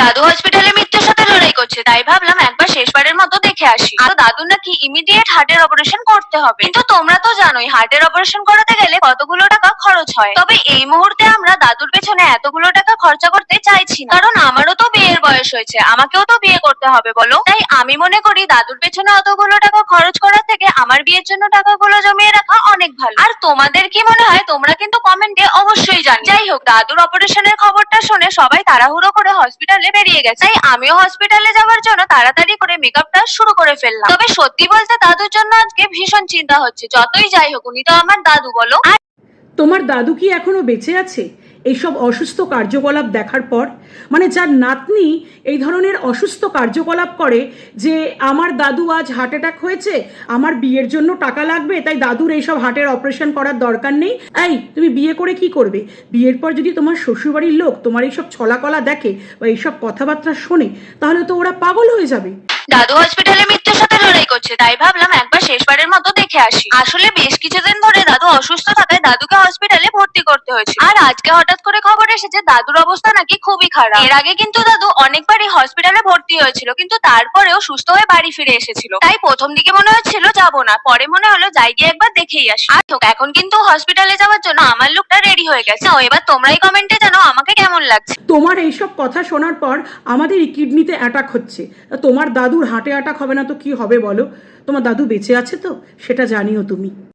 দাদু হসপিটালে মৃত্যুর সাথে লড়াই করছে, তাই ভাবলাম একবার শেষবারের মতো দেখে আসি। আর দাদু নাকি ইমিডিয়েট হার্টের অপারেশন করতে হবে। কিন্তু তোমরা তো জানোই হার্টের অপারেশন করাতে গেলে কতগুলো টাকা খরচ হয়। তবে এই মুহূর্তে আমরা দাদুর পেছনে এতগুলো টাকা খরচা করতে চাইছি না। কারণ বিয়ের বয়স হয়েছে, আমাকেও তো বিয়ে করতে হবে, বলো। তাই আমি মনে করি দাদুর পেছনে অতগুলো টাকা খরচ করার থেকে আমার বিয়ের জন্য টাকাগুলো জমিয়ে রাখা অনেক ভালো। আর তোমাদের কি মনে হয়? তোমরা কিন্তু কমেন্টে অবশ্যই জানি যাই হোক, দাদুর অপারেশনের খবরটা শুনে সবাই তাড়াহুড়ো করে হসপিটালে বেরিয়ে গেছে। তাই আমিও হসপিটালে যাওয়ার জন্য তাড়াতাড়ি করে মেকআপটা শুরু করে ফেললাম। তবে সত্যি বলতে দাদুর জন্য আজকে ভীষণ চিন্তা হচ্ছে। যতই যাই হোক, উনি তো আমার দাদু, বলো। তোমার দাদু কি এখনও বেঁচে আছে? এইসব অসুস্থ কার্যকলাপ দেখার পর মানে যার নাতনি এই ধরনের অসুস্থ কার্যকলাপ করে যে আমার দাদু আজ হার্ট অ্যাটাক হয়েছে, আমার বিয়ের জন্য টাকা লাগবে, তাই দাদুর এইসব হার্টের অপারেশন করার দরকার নেই। এই, তুমি বিয়ে করে কি করবে? বিয়ের পর যদি তোমার শ্বশুরবাড়ির লোক তোমার এইসব ছলাকলা দেখে বা এইসব কথাবার্তা শোনে, তাহলে তো ওরা পাগল হয়ে যাবে। দাদু হসপিটালে মৃত্যুর সাথে লড়াই করছে, তাই ভাবলাম দেখে আসি। আসলে বেশ কিছুদিন ধরে দাদু অসুস্থ থাকায় দাদুকে হসপিটালে ভর্তি করতে হয়েছে। আর আজকে হঠাৎ করে খবর এসেছে দাদুর অবস্থা নাকি খুবই খারাপ। এর আগে কিন্তু দাদু অনেকবারই হসপিটালে ভর্তি হয়েছিল কিন্তু তারপরেও সুস্থ হয়ে বাড়ি ফিরে এসেছিল। তাই প্রথম দিকে মনে হচ্ছিল যাব না পরে মনে হলো যাই গিয়ে একবার দেখেই আসি। আর হোক, এখন কিন্তু হসপিটালে যাওয়ার জন্য আমার লোকটা রেডি হয়ে গেছে। এবার তোমরাই কমেন্টে জানো আমাকে কেমন লাগছে। তোমার এইসব কথা শোনার পর আমাদের কিডনিতে অ্যাটাক হচ্ছে। তোমার দাদুর হার্টে অ্যাটাক হবে না তো কি হবে বলো? তোমার দাদু বেঁচে আছে তো? সেটা জানিও তুমি।